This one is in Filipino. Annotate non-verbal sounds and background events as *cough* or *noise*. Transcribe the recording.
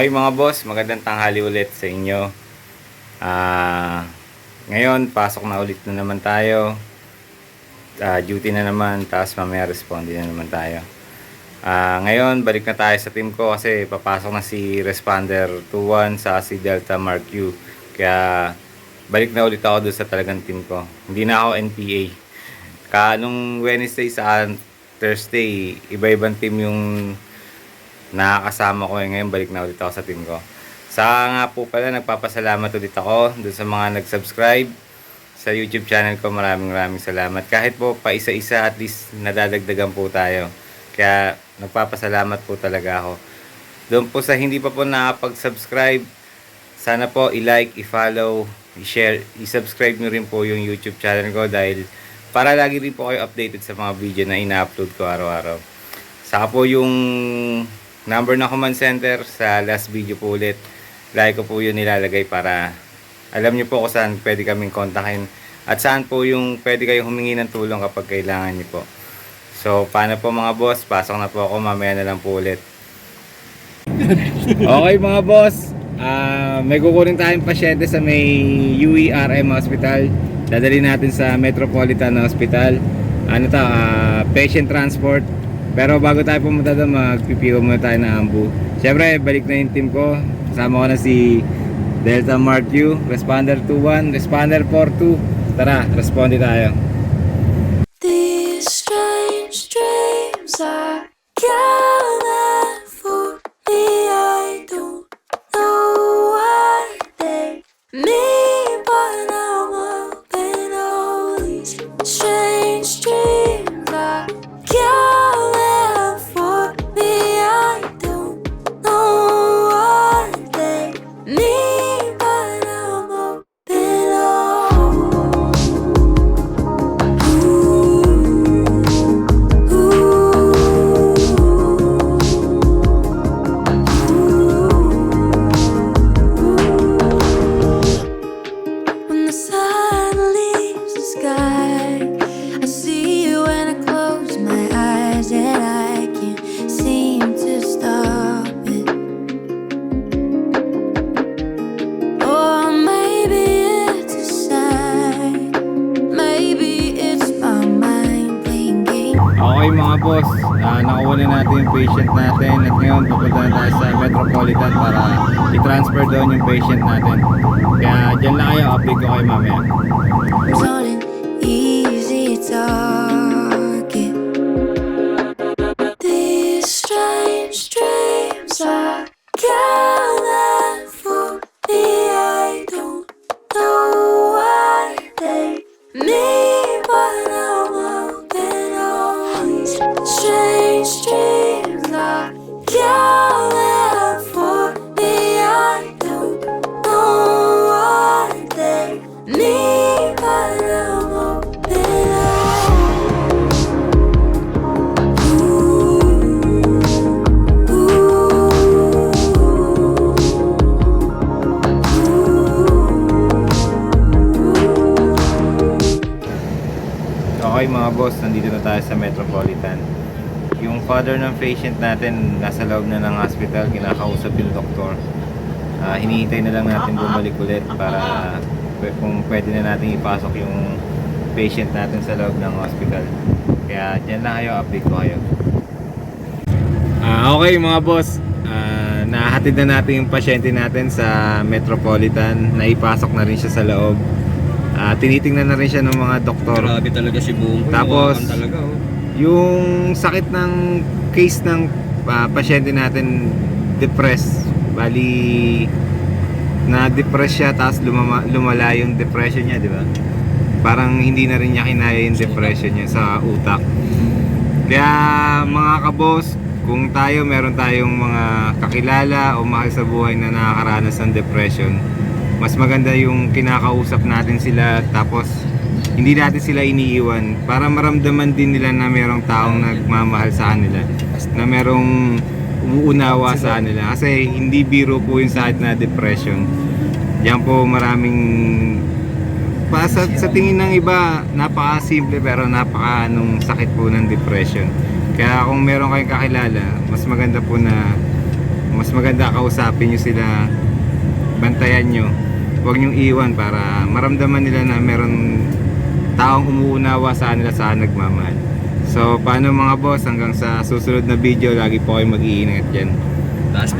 Okay mga boss, magandang tanghali ulit sa inyo. Ah, ngayon, pasok na ulit na naman tayo. Ah, duty na naman, tapos mamaya responde na naman tayo. Ah, ngayon, balik na tayo sa team ko kasi papasok na si Responder 21 sa si Delta Mark U. Kaya balik na ulit ako doon sa talagang team ko. Hindi na ako NPA. Ka nung Wednesday sa Thursday, iba-ibang team yung nakakasama ko eh. Ngayon balik na ulit ako sa team ko. Sa nga po pala, nagpapasalamat ulit ako dun sa mga nag-subscribe sa YouTube channel ko. Maraming maraming salamat. Kahit po pa isa-isa at least nadadagdagan po tayo. Kaya nagpapasalamat po talaga ako. Doon po sa hindi pa po nakapag-subscribe, sana po i-like, i-follow, i-share, i-subscribe nyo rin po yung YouTube channel ko dahil para lagi rin po kayo updated sa mga video na ina-upload ko araw-araw. Saka po yung number na command center sa last video po ulit. Lagi ko po yun nilalagay para alam nyo po kung saan pwede kaming kontakin at saan po yung pwede kayong humingi ng tulong kapag kailangan nyo po. So, paano po mga boss? Pasok na po ako, mamaya na lang po ulit. *laughs* okay mga boss, Ah, may kukunin tayong pasyente sa may UERM Hospital. Dadali natin sa Metropolitan Hospital. Ano to, ah, patient transport. Pero bago tayo pumunta doon, magpipiwa muna tayo ng ambu. Siyempre, balik na yung team ko. Kasama ko na si Delta Mark U, Responder 21, Responder 42. Tara, responde tayo. These strange dreams are calling for me. I don't know what they mean, Okay mga boss, uh, nakuha na natin yung patient natin at ngayon pupunta na tayo sa Metropolitan para i-transfer doon yung patient natin. Kaya dyan lang kayo, update ko kayo mamaya. easy target. These strange dreams calling mga boss, nandito na tayo sa Metropolitan. Yung father ng patient natin nasa loob na ng hospital, kinakausap yung doktor. Ah, hinihintay na lang natin bumalik ulit para kung pwede na natin ipasok yung patient natin sa loob ng hospital. Kaya dyan lang kayo, update ko kayo. Ah, okay mga boss, Ah, nahatid na natin yung pasyente natin sa Metropolitan. Naipasok na rin siya sa loob. Ah, tinitingnan na rin siya ng mga doktor. Grabe talaga si Buong. Tapos, talaga oh. Yung sakit ng case ng ah, pasyente natin depressed. Bali na-depress siya tapos lumama, lumala yung depression niya, di ba? Parang hindi na rin niya kinaya yung depression niya sa utak. Kaya mga kabos, kung tayo meron tayong mga kakilala o mahal sa buhay na nakakaranas ng depression, mas maganda yung kinakausap natin sila tapos hindi natin sila iniiwan para maramdaman din nila na merong taong nagmamahal sa kanila na merong umuunawa sa kanila kasi hindi biro po yung sakit na depression Diyan po maraming pa sa, sa tingin ng iba napaka-simple pero napaka anong sakit po ng depression. Kaya kung meron kayong kakilala, mas maganda po na Mas maganda kausapin nyo sila, bantayan nyo. Huwag nyong iwan para maramdaman nila na meron taong umuunawa sa kanila sa nagmamahal. So, paano mga boss? Hanggang sa susunod na video, lagi po kayo mag-iingat dyan. Taas